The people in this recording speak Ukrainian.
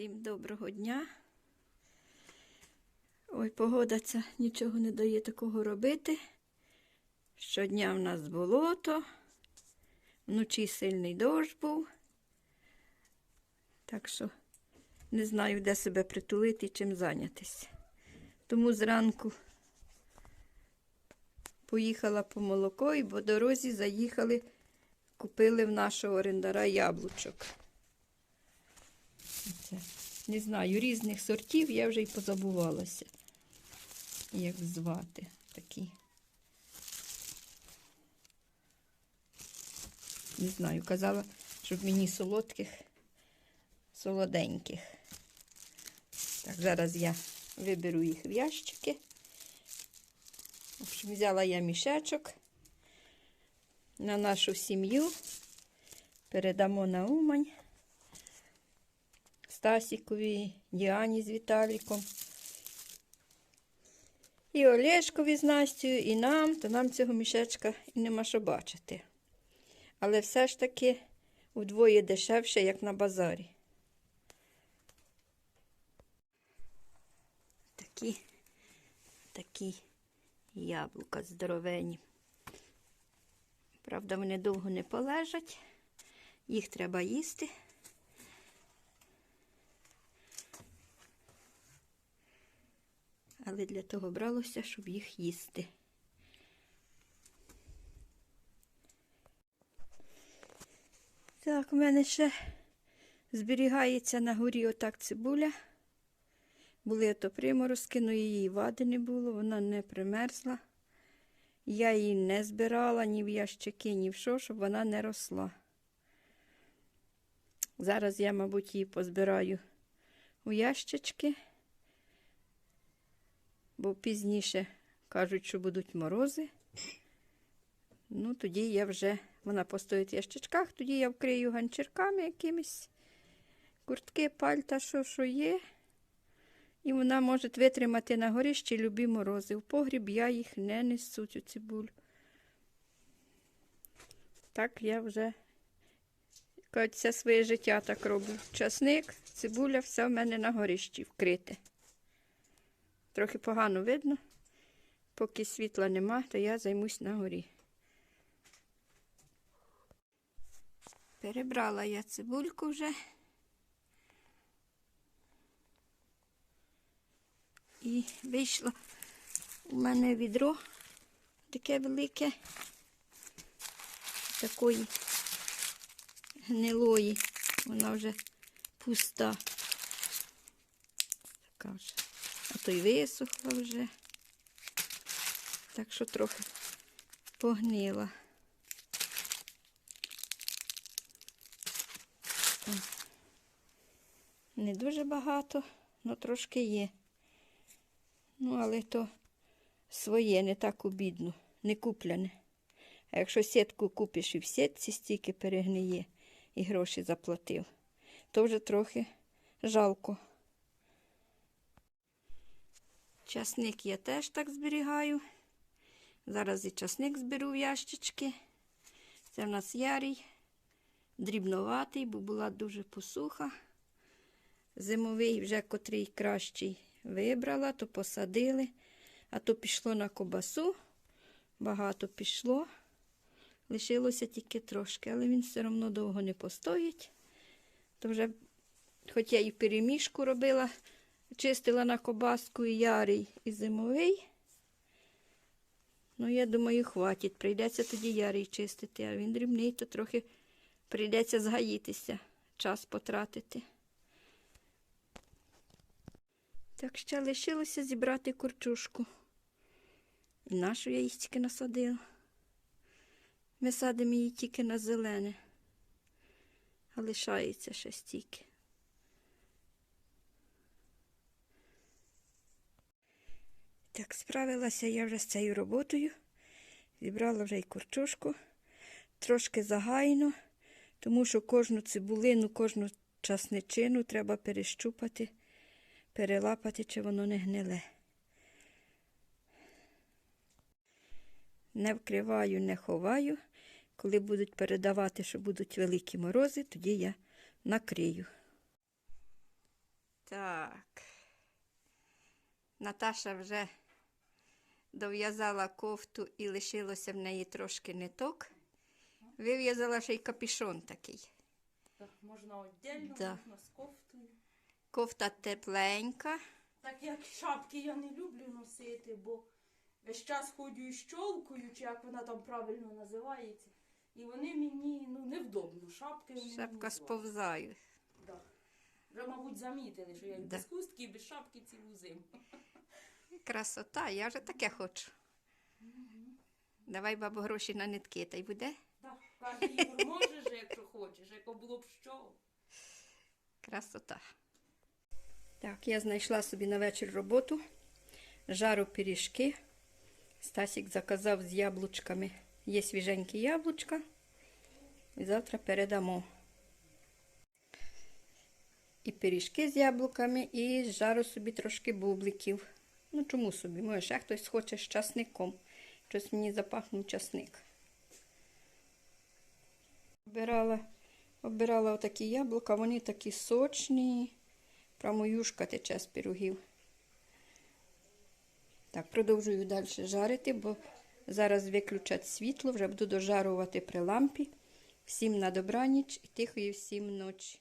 Всім доброго дня. Ой, погода ця нічого не дає такого робити. Щодня в нас болото, вночі сильний дощ був. Так що не знаю, де себе притулити і чим зайнятися. Тому зранку поїхала по молоко і по дорозі заїхали, купили в нашого орендара яблучок. Це, не знаю, різних сортів я вже й позабувалася, як звати такі. Не знаю, казала, щоб мені солодких, солоденьких. Так, зараз я виберу їх в ящики. В общем, взяла я мішечок на нашу сім'ю. Передамо на Умань. Стасікові, Діані з Віталіком. І Олешкові з Настю, і нам, то нам цього мішечка і нема що бачити. Але все ж таки вдвоє дешевше, як на базарі. Такі, такі яблука здоровені. Правда, вони довго не полежать, їх треба їсти. Але для того бралося, щоб їх їсти. Так, у мене ще зберігається на горі отак цибуля. Були то приморозки, але її вади не було, вона не примерзла. Я її не збирала ні в ящики, ні в що, щоб вона не росла. Зараз я, мабуть, її позбираю у ящички бо пізніше кажуть, що будуть морози. Ну, тоді я вже, вона постоїть в ящичках, тоді я вкрию ганчірками якимись куртки, пальта, що що є. І вона може витримати на горищі любі морози. В погріб я їх не несу, цю цибулю. Так я вже кажуть, все своє життя так роблю. Часник, цибуля, все в мене на горищі вкрите. Трохи погано видно. Поки світла нема, то я займусь на горі. Перебрала я цибульку вже. І вийшло у мене відро таке велике, такої гнилої, вона вже пуста. Така вже а то й висохла вже. Так що трохи погнила. Не дуже багато, але трошки є. Ну, але то своє, не так обідно, не купляне. А якщо сітку купиш і в сітці стільки перегниє і гроші заплатив, то вже трохи жалко. Часник я теж так зберігаю. Зараз і часник зберу в ящички. Це в нас ярій, дрібноватий, бо була дуже посуха. Зимовий вже котрий кращий вибрала, то посадили, а то пішло на кобасу. Багато пішло. Лишилося тільки трошки, але він все одно довго не постоїть. То вже, хоч я і перемішку робила, чистила на кобаску і ярий і зимовий. Ну, я думаю, хватить. Прийдеться тоді ярий чистити, а він дрібний, то трохи прийдеться згаїтися, час потратити. Так ще лишилося зібрати курчушку. І нашу я її тільки насадила. Ми садимо її тільки на зелене, а лишається ще стільки. Так, справилася я вже з цією роботою. Зібрала вже й курчушку. Трошки загайно, тому що кожну цибулину, кожну часничину треба перещупати, перелапати, чи воно не гниле. Не вкриваю, не ховаю. Коли будуть передавати, що будуть великі морози, тоді я накрию. Так. Наташа вже дов'язала кофту і лишилося в неї трошки ниток. Вив'язала ще й капішон такий. Так, можна віддільно, Да. можна з кофтою. Кофта тепленька. Так як шапки я не люблю носити, бо весь час ходжу із щолкою, чи як вона там правильно називається. І вони мені ну, невдобно. Шапки вони Шапка сповзає. Да. Вже, мабуть, замітили, що я Да. без хустки і без шапки цілу зиму. Красота, я вже таке хочу. Давай, бабу, гроші на нитки, та й буде. Так, каже, Ігор, можеш, якщо хочеш, яко було б що. Красота. Так, я знайшла собі на вечір роботу. Жару пиріжки. Стасік заказав з яблучками. Є свіженькі яблучка. І завтра передамо. І пиріжки з яблуками, і жару собі трошки бубликів. Ну, чому собі? Може, ще хтось хоче з часником. Щось мені запахнув часник. Обирала, обирала отакі яблука, вони такі сочні. Прямо юшка тече з пирогів. Так, продовжую далі жарити, бо зараз виключать світло, вже буду дожарувати при лампі. Всім на добраніч і тихої всім ночі.